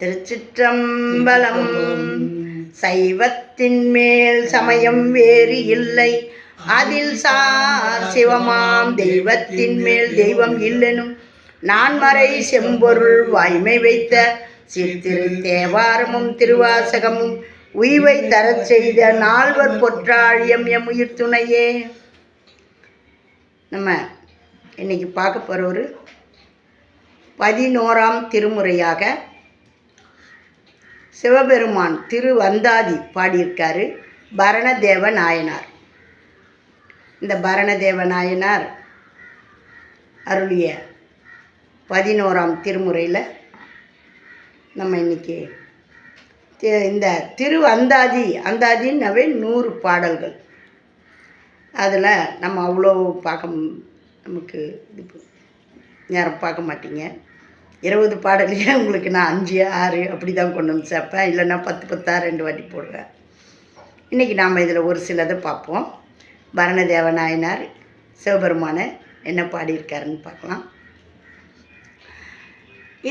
திருச்சிற்றம்பலம். சைவத்தின் மேல் சமயம் வேறு இல்லை. அதில் சார் சிவமாம் தெய்வத்தின் மேல் தெய்வம் இல்லெனும். நான்மறை செம்பொருள் வாய்மை வைத்த சித்திரு தேவாரமும் திருவாசகமும் உய்வை தரச் செய்த நால்வர் பொற்றாழியம் எம் உயிர் துணையே. நம்ம இன்னைக்கு பார்க்க போகிற ஒரு பதினோராம் திருமுறையாக சிவபெருமான் திருவந்தாதி பாடியிருக்காரு பரணதேவ நாயனார். இந்த பரணதேவ நாயனார் அருளிய பதினோராம் திருமுறையில் நம்ம இன்னைக்கு இந்த திரு அந்தாதி அந்தாதின்னாவே நூறு பாடல்கள். அதில் நம்ம அவ்வளோ பார்க்க நமக்கு இது நேரம் பார்க்க மாட்டீங்க. இருபது பாடலையே உங்களுக்கு நான் அஞ்சு ஆறு அப்படி தான் கொண்டு வந்து சேர்ப்பேன். இல்லைன்னா பத்து பத்தா ரெண்டு வாட்டி போடுவேன். இன்றைக்கி நாம் இதில் ஒரு சிலதை பார்ப்போம். பரணதேவ நாயனார் சிவபெருமானை என்ன பாடியிருக்காருன்னு பார்க்கலாம்.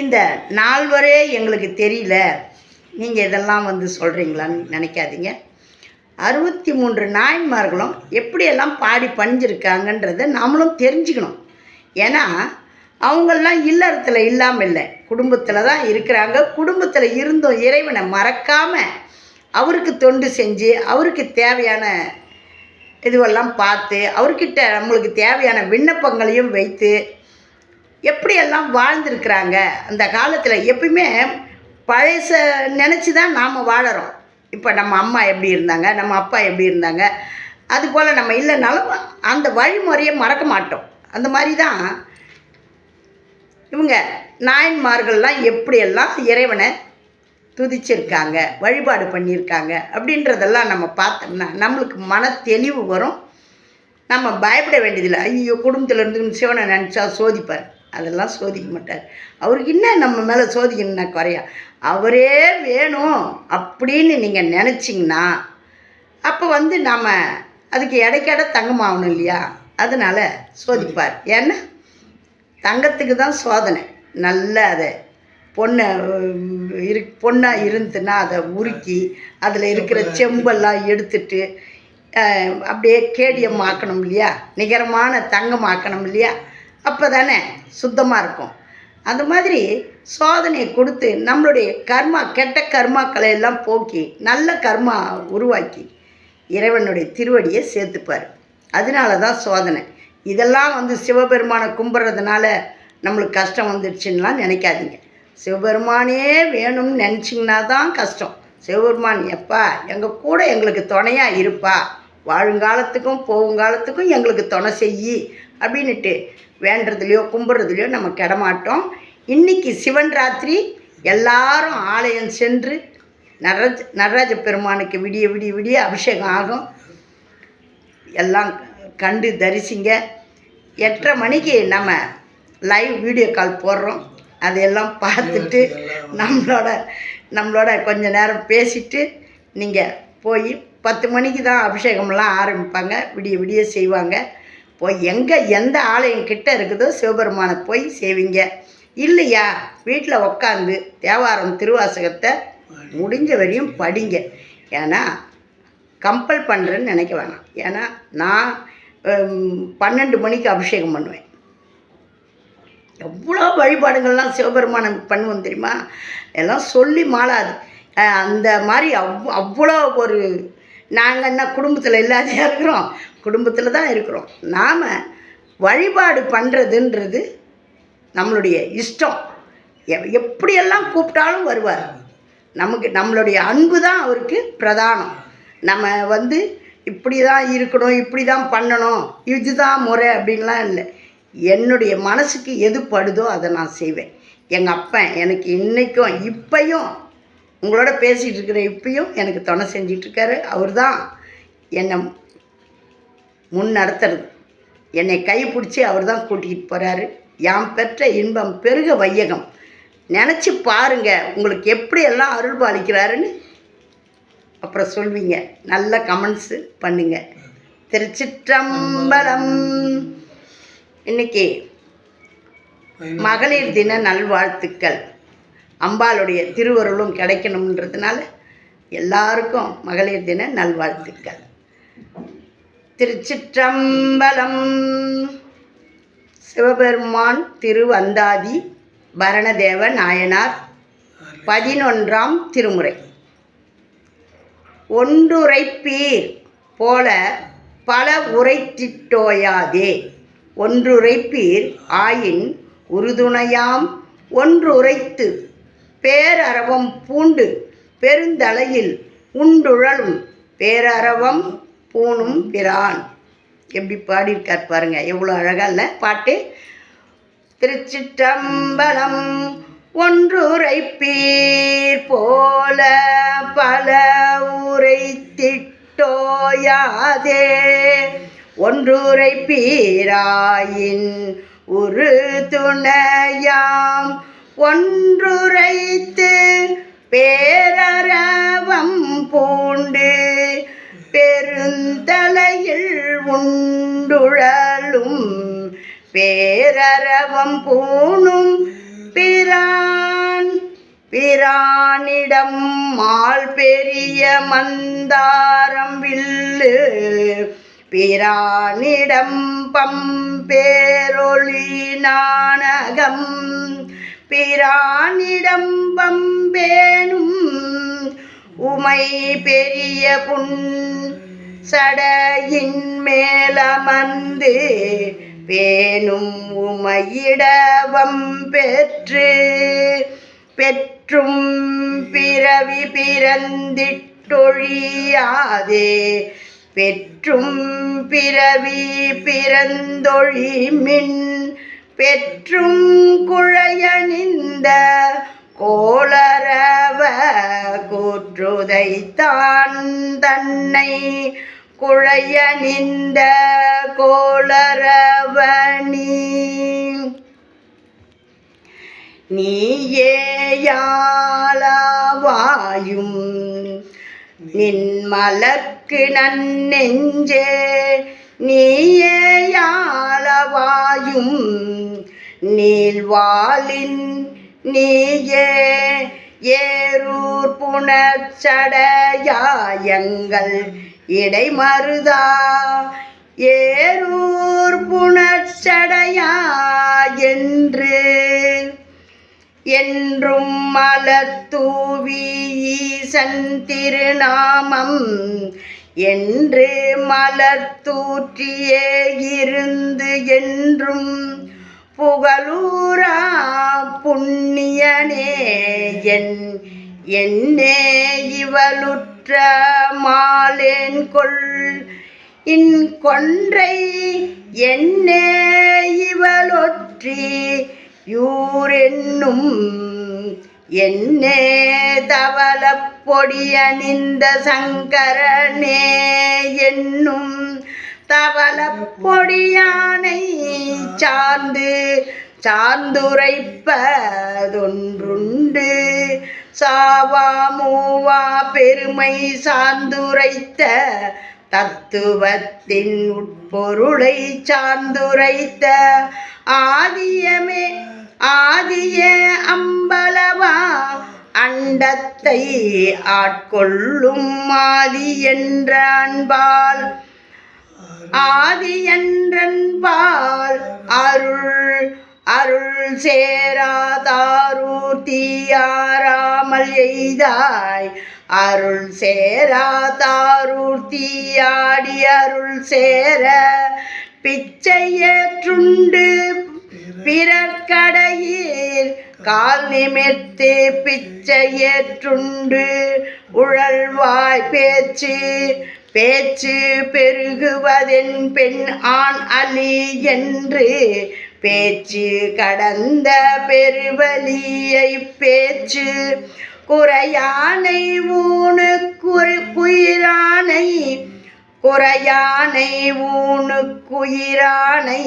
இந்த நால்வரே எங்களுக்கு தெரியல. நீங்கள் இதெல்லாம் வந்து சொல்கிறீங்களான்னு நினைக்காதீங்க. அறுபத்தி மூன்று நாயன்மார்களும் எப்படியெல்லாம் பாடி பணிஞ்சிருக்காங்கன்றதை நாமளும் தெரிஞ்சுக்கணும். ஏன்னா அவங்கெல்லாம் இல்லறத்தில் இல்லாமல் இல்லை குடும்பத்தில் தான் இருக்கிறாங்க. குடும்பத்தில் இருந்தும் இறைவனை மறக்காமல் அவருக்கு தொண்டு செஞ்சு அவருக்கு தேவையான இதுவெல்லாம் பார்த்து அவர்கிட்ட நம்மளுக்கு தேவையான விண்ணப்பங்களையும் வைத்து எப்படியெல்லாம் வாழ்ந்துருக்கிறாங்க? அந்த காலத்தில் எப்பயுமே பழச நினச்சி தான் நாம் வாழறோம். இப்போ நம்ம அம்மா எப்படி இருந்தாங்க? நம்ம அப்பா எப்படி இருந்தாங்க? அதுபோல் நம்ம இல்லைனாலும் அந்த வழிமுறையை மறக்க மாட்டோம். அந்த மாதிரி தான் இவங்க நாயன்மார்கள்லாம் எப்படியெல்லாம் இறைவனை துதிச்சிருக்காங்க வழிபாடு பண்ணியிருக்காங்க அப்படின்றதெல்லாம் நம்ம பார்த்தோம்னா நம்மளுக்கு மன தெளிவு வரும். நம்ம பயப்பட வேண்டியதில்லை. ஐயோ குடும்பத்தில் இருந்து சிவனை நினச்சா சோதிப்பார். அதெல்லாம் சோதிக்க மாட்டார். அவருக்கு என்ன நம்ம மேலே சோதிக்கணும்னா குறையா? அவரே வேணும் அப்படின்னு நீங்கள் நினச்சிங்கன்னா அப்போ வந்து நாம் அதுக்கு இடைக்கட தங்கமாகணும் இல்லையா? அதனால் சோதிப்பார். ஏன்னா தங்கத்துக்கு தான் சோதனை. நல்ல அதை. பொண்ணை இரு பொண்ணாக இருந்துன்னா அதை உருக்கி அதில் இருக்கிற செம்பெல்லாம் எடுத்துட்டு அப்படியே கேடியம் ஆக்கணும் இல்லையா? நிகரமான தங்கம் ஆக்கணும் இல்லையா? அப்போ தானே சுத்தமாக இருக்கும். அந்த மாதிரி சோதனையை கொடுத்து நம்மளுடைய கர்மா கெட்ட கர்மாக்களை எல்லாம் போக்கி நல்ல கர்மா உருவாக்கி இறைவனுடைய திருவடியை சேர்த்துப்பார். அதனால தான் சோதனை. இதெல்லாம் வந்து சிவபெருமானை கும்பிட்றதுனால நம்மளுக்கு கஷ்டம் வந்துடுச்சுன்னெலாம் நினைக்காதீங்க. சிவபெருமானே வேணும்னு நினச்சிங்கன்னா தான் கஷ்டம். சிவபெருமான் எப்பா எங்கள் கூட எங்களுக்கு துணையாக இருப்பா. வாழுங்காலத்துக்கும் போகுங்காலத்துக்கும் எங்களுக்கு துணை செய்யி அப்படின்னுட்டு வேண்டுறதுலையோ கும்பிட்றதுலையோ நம்ம கிடமாட்டோம். இன்றைக்கி சிவன் ராத்திரி எல்லாரும் ஆலயம் சென்று நடராஜ நடராஜ பெருமானுக்கு விடிய விடிய விடிய அபிஷேகம் ஆகும். எல்லாம் கண்டு தரிசிங்க. எட்டரை மணிக்கு நம்ம லைவ் வீடியோ கால் போடுறோம். அதையெல்லாம் பார்த்துட்டு நம்மளோட நம்மளோட கொஞ்ச நேரம் பேசிட்டு நீங்கள் போய் பத்து மணிக்கு தான் அபிஷேகம்லாம் ஆரம்பிப்பாங்க. விடிய விடிய செய்வாங்க. போய் எங்கே எந்த ஆலயம் கிட்ட இருக்குதோ சிவபெருமானை போய் செய்வீங்க இல்லையா? வீட்டில் உக்காந்து தேவாரம் திருவாசகத்தை முடிஞ்ச வரையும் படிங்க. ஏன்னா கம்பல் பண்ணுறேன்னு நினைக்க வேணாம். ஏன்னா நான் பன்னெண்டு மணிக்கு அபிஷேகம் பண்ணுவேன். எவ்வளோ வழிபாடுகள்லாம் சிவபெருமானம் பண்ணுவோம் தெரியுமா? எல்லாம் சொல்லி மாளாது. அந்த மாதிரி அவ் அவ்வளோ ஒரு நாங்கள் என்ன குடும்பத்தில் இல்லாதையாக இருக்கிறோம். குடும்பத்தில் தான் இருக்கிறோம். நாம் வழிபாடு பண்ணுறதுன்றது நம்மளுடைய இஷ்டம். எ- எப்படியெல்லாம் கூப்பிட்டாலும் வருவார். நமக்கு நம்மளுடைய அன்பு தான் அவருக்கு பிரதானம். நம்ம வந்து இப்படி தான் இருக்கணும் இப்படி தான் பண்ணணும். இதுதான் முறை அப்படின்லாம் இல்லை. என்னுடைய மனசுக்கு எது படுதோ அதை நான் செய்வேன். எங்கள் அப்பன் எனக்கு இன்றைக்கும் இப்பையும் உங்களோட பேசிகிட்டு இருக்கிற இப்பையும் எனக்கு துணை செஞ்சிட்ருக்காரு அவர் தான் என்னை முன் நடத்துறது. என்னை கைப்பிடிச்சி அவர் தான் கூட்டிகிட்டு போகிறாரு யாம் பெற்ற இன்பம் பெருக வையகம். நினச்சி பாருங்கள் உங்களுக்கு எப்படியெல்லாம் அருள் பாலிக்கிறாருன்னு அப்புறம் சொல்வீங்க. நல்ல கமெண்ட்ஸு பண்ணுங்க. திருச்சிற்றம்பலம். இன்னைக்கு மகளிர் தின நல்வாழ்த்துக்கள். அம்பாளுடைய திருவருளும் கிடைக்கணுன்றதுனால எல்லாருக்கும் மகளிர் தின நல்வாழ்த்துக்கள். திருச்சிற்றம்பலம். சிவபெருமான் திருவந்தாதி பரணதேவ நாயனார் பதினொன்றாம் திருமுறை. ஒன்றுரைப்பீர் போல பல உரைத்திட்டோயாதே. ஒன்றுரைப்பீர் ஆயின் உறுதுணையாம் ஒன்றுரைத்து பேரரவம் பூண்டு பெருந்தலையில் உண்டுழலும் பேரரவம் பூணும் பிரான். எப்படி பாடியிருக்கார் பாருங்க எவ்வளோ அழகா இல்லை? பாட்டு திருச்சிற்றம்பலம் ஒன்றுரைப்பீர் போல பல உரைத்திட்டோயாதே. ஒன்றுரைப்பீராயின் ஒரு துணையாம். ஒன்றுரைத்து பேரரவம் பூண்டு பெருந்தலையில் உண்டுழலும். பேரரவம் பூணும் பிரானிடம் மால் பெரிய மந்தாரம் வில்லு. பிரானிடம் பம்பேரொளி நாணகம். பிரானிடம் பம்பேனும் உமை பெரிய புன் சடையின் மேலமர்ந்து. பேணும் உமையிடவம் பெற்று பெற்று பெற்றும் பிறவி பிறந்திட்டொழியாதே. பெற்றும் பிறவி பிறந்தொழிமின் பெற்றும் குழையணிந்த கோளரவ கூற்றுதைத்தான் தன்னை குழையணிந்த கோளரவணி நீயேயாளவாயும் நின் மலர்க்கு நன்னெஞ்சே நீயேயாளவாயும் நீள்வாளின் நீயே ஏரூர் புணர்ச்சடையாயங்கள் இடைமருதா ஏரூர் புணர்ச்சடையா என்று என்றும் மலர் தூவி ஈசன் திருநாமம். என்று மலர் தூற்றியே இருந்து என்றும் புகழூரா புண்ணியனே என் என்னே இவளுற்ற மாலேன் கொள். இன் கொன்றை என்னே இவளொற்றி யூரென்னும் என்னே தவள பொடியணிந்த சங்கரனே என்னும் தவள பொடியானை சார்ந்து சார்ந்துரைப்பதொன்றுண்டு. சாவா மூவா பெருமை சார்ந்துரைத்த தத்துவத்தின் உட்பொருளை சார்ந்துரைத்த ஆதியமே ஆதிய அம்பலவா அண்டத்தை ஆட்கொள்ளும் ஆதி என்ற அன்பால் ஆதி என்றன்பால் அருள் அருள் சேராதாரூர் தீயாராமல் எய்தாய். அருள் சேராதாரூர் தீயாடி அருள் சேர பிச்சையேற்றுண்டு பிறர்கடையில் கால் நிமிர்த்து பிச்சையேற்றுண்டு உழல்வாய் பேச்சு பேச்சு பெருகுவதென் பெண் ஆண் அலி என்று பேச்சு கடந்த பெருவலியை பேச்சு. குறையானை ஊனு குறு குயிரானை குறையானை ஊனுக்குயிரானை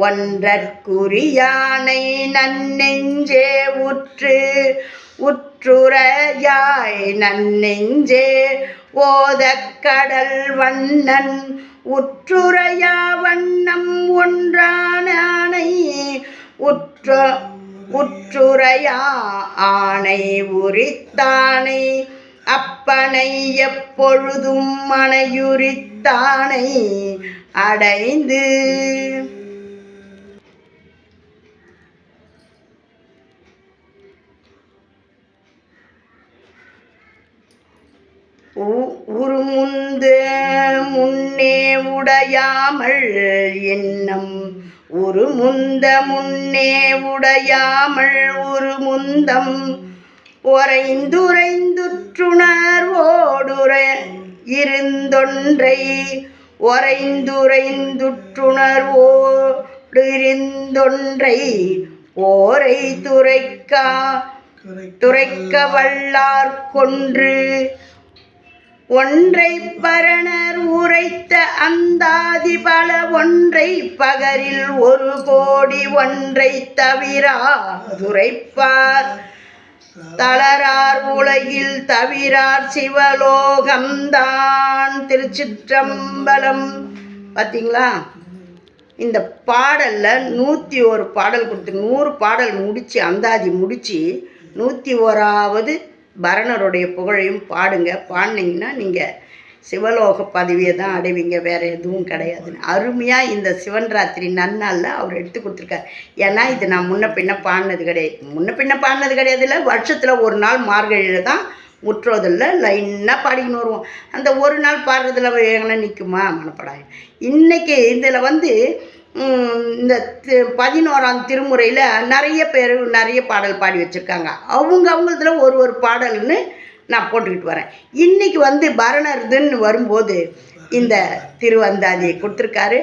ஒன்றற்குரியானை நன்னெஞ்சே உற்று. உற்றுரையாய் நன்னெஞ்சே ஓதக் கடல் வண்ணன் உற்றுரையா வண்ணம் ஒன்றானை உற்ற உற்றுரையா ஆணை உரித்தானை அப்பனை எப்பொழுதும் மனையுரித்தானை அடைந்து உ- உருமுந்து முன்னே உடையாமல் எண்ணம் உருமுந்த முன்னே உடையாமல் உருமுந்தம் உறைந்துரைந்துற்றுணர்வோடுற இருந்தொன்றை உறைந்துரைந்துற்றுணர்வோடு இருந்தொன்றை ஓரை துரைக்கா துரைக்க வல்லார் கொன்று ஒன்றை பரணர் உரைத்த அந்தாதி பல ஒன்றை பகரில் ஒரு கோடி ஒன்றை தவிரா துரைப்பார். தளரார் உலகில் தவிரார் சிவலோகம்தான் திருச்சிற்றம்பலம். பார்த்தீங்களா இந்த பாடலில் நூற்றி ஒரு பாடல் கொடுத்து நூறு பாடல் முடித்து அந்தாதி முடித்து நூற்றி ஓராவது பரணருடைய புகழையும் பாடுங்க. பாடினீங்கன்னா நீங்கள் சிவலோக பதவியை தான் அடைவீங்க. வேறு எதுவும் கிடையாதுன்னு அருமையாக இந்த சிவன் ராத்திரி நன்னாளில் அவர் எடுத்து கொடுத்துருக்காரு. ஏன்னா இது நான் முன்ன பின்ன பாடினது கிடையாது. முன்ன பின்ன பாடினது கிடையாது இல்லை வருஷத்தில் ஒரு நாள் மார்கழியில் தான் முற்றோதில் லைனாக பாடிக்கின்னு வருவோம். அந்த ஒரு நாள் பாடுறதுல எங்கன்னா நிற்குமா மனப்படாது இன்றைக்கி இதில் வந்து இந்த பதினோராம் திருமுறையில் நிறைய பேர் நிறைய பாடல் பாடி வச்சுருக்காங்க. அவங்க அவங்களதுல ஒரு ஒரு பாடல்னு நான் போட்டுக்கிட்டு வரேன். இன்றைக்கி வந்து பரணர்துன்னு வரும்போது இந்த திருவந்தாதியை கொடுத்துருக்காரு.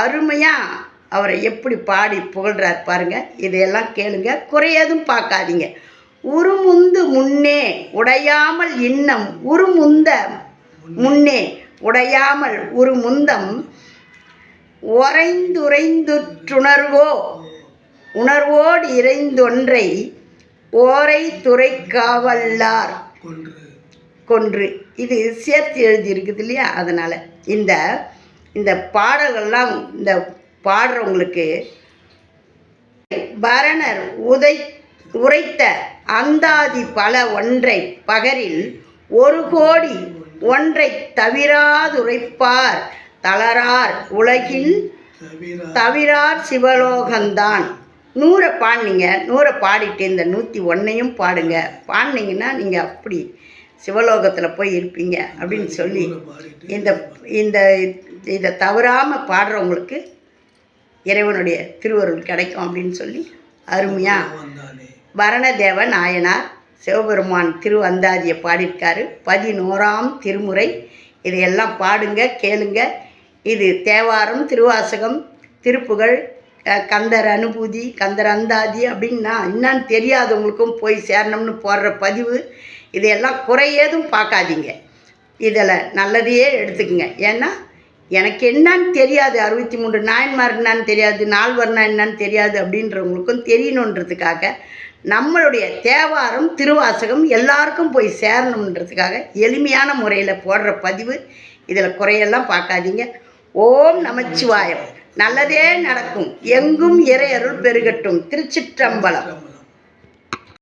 அருமையாக அவரை எப்படி பாடி புகழ்கிறார் பாருங்கள் இதையெல்லாம் கேளுங்க. குறையதும் பார்க்காதீங்க. உருமுந்து முன்னே உடையாமல் இன்னம் உருமுந்த முன்னே உடையாமல் உருமுந்தம் உறைந்துரைந்துற்றுணர்வோ உணர்வோடு இறைந்தொன்றை ஓரை துறைக்காவல்லார் கொன்று. இது சேர்த்து எழுதியிருக்குது இல்லையா? அதனால் இந்த இந்த பாடல்கள்லாம் இந்த பாடுறவங்களுக்கு பரணர் உதை உரைத்த அந்தாதி பல ஒன்றை பகரில் ஒரு கோடி ஒன்றை தவிராதுரைப்பார் தளரார் உலகில் தவிரார் சிவலோகந்தான். நூறை பாடினீங்க நூறை பாடிட்டு இந்த நூற்றி ஒன்றையும் பாடுங்க. பாடினீங்கன்னா நீங்கள் அப்படி சிவலோகத்தில் போய் இருப்பீங்க அப்படின்னு சொல்லி இந்த இந்த இதை தவறாமல் பாடுறவங்களுக்கு இறைவனுடைய திருவருள் கிடைக்கும் அப்படின்னு சொல்லி அருமையாக பரணதேவ நாயனார் சிவபெருமான் திருவந்தாதியை பாடியிருக்காரு. பதினோராம் திருமுறை. இதையெல்லாம் பாடுங்க கேளுங்க. இது தேவாரம் திருவாசகம் திருப்புகழ் கந்தர் அனுபூதி கந்தர் அந்தாதி அப்படின்னா என்னன்னு தெரியாதவங்களுக்கும் போய் சேரணும்னு போடுற பதிவு. இதையெல்லாம் குறையேதும் பார்க்காதீங்க. இதில் நல்லதையே எடுத்துக்கங்க. ஏன்னா எனக்கு என்னன்னு தெரியாது. அறுபத்தி மூன்று நாயன்மார் என்னன்னு தெரியாது நால்வர்னா என்னன்னு தெரியாது அப்படின்றவங்களுக்கும் தெரியணுன்றதுக்காக நம்மளுடைய தேவாரம் திருவாசகம் எல்லாருக்கும் போய் சேரணுன்றதுக்காக எளிமையான முறையில் போடுற பதிவு. இதில் குறையெல்லாம் பார்க்காதீங்க. ஓம் நமச்சிவாயம். நல்லதே நடக்கும். எங்கும் இறையருள் பெருகட்டும். திருச்சிற்றம்பலம்.